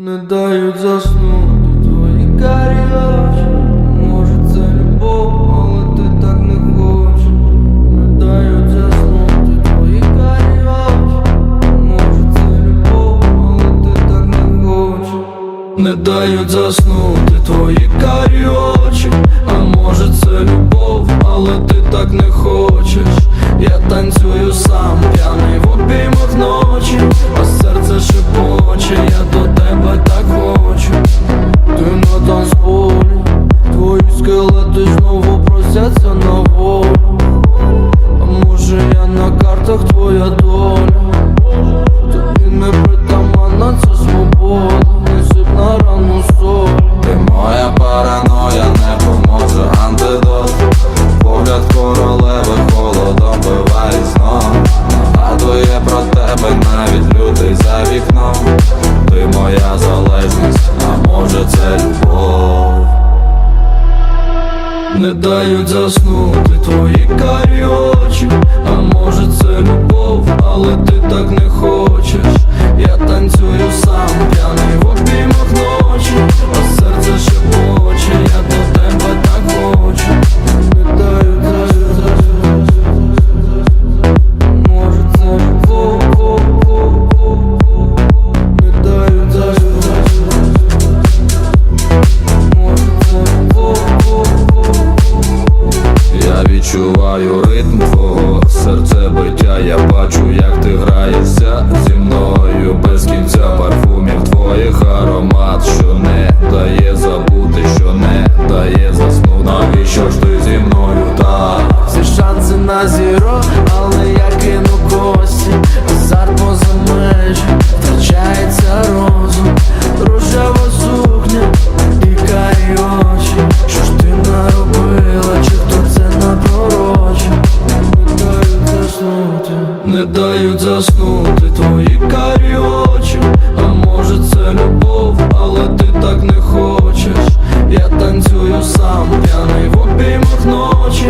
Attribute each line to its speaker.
Speaker 1: Не дають заснути твої карі очі Може це любов, але ти так не хочеш. Не дають заснути твої карі очі Може це любов, але ти так не хочеш. Не дають заснути твої карі очі А може це любов, але ти так не хочеш. Я танцюю сам, картах твоя доля. Тобі не притаманна ця свобода. Не сип на рану соль
Speaker 2: Ти моя параноя, не поможе антидот. Погляд королеви холодом биває знов. Нагадує про тебе навіть лютий за вікном. Ти моя залежність, а може це любов.
Speaker 1: Не дають заснути твої
Speaker 2: відчуваю ритм твого серцебиття Я бачу, як ти граєшся зі мною. Без кінця парфумів твоїх аромат, що не дає забути, що не дає заснути. Навіщо ж ти зі мною? Та
Speaker 1: Всі шанси на зірок. не дають заснути твої карі очі, а може це любов, але ти так не хочеш. Я танцюю сам, п'яний в обіймах ночі.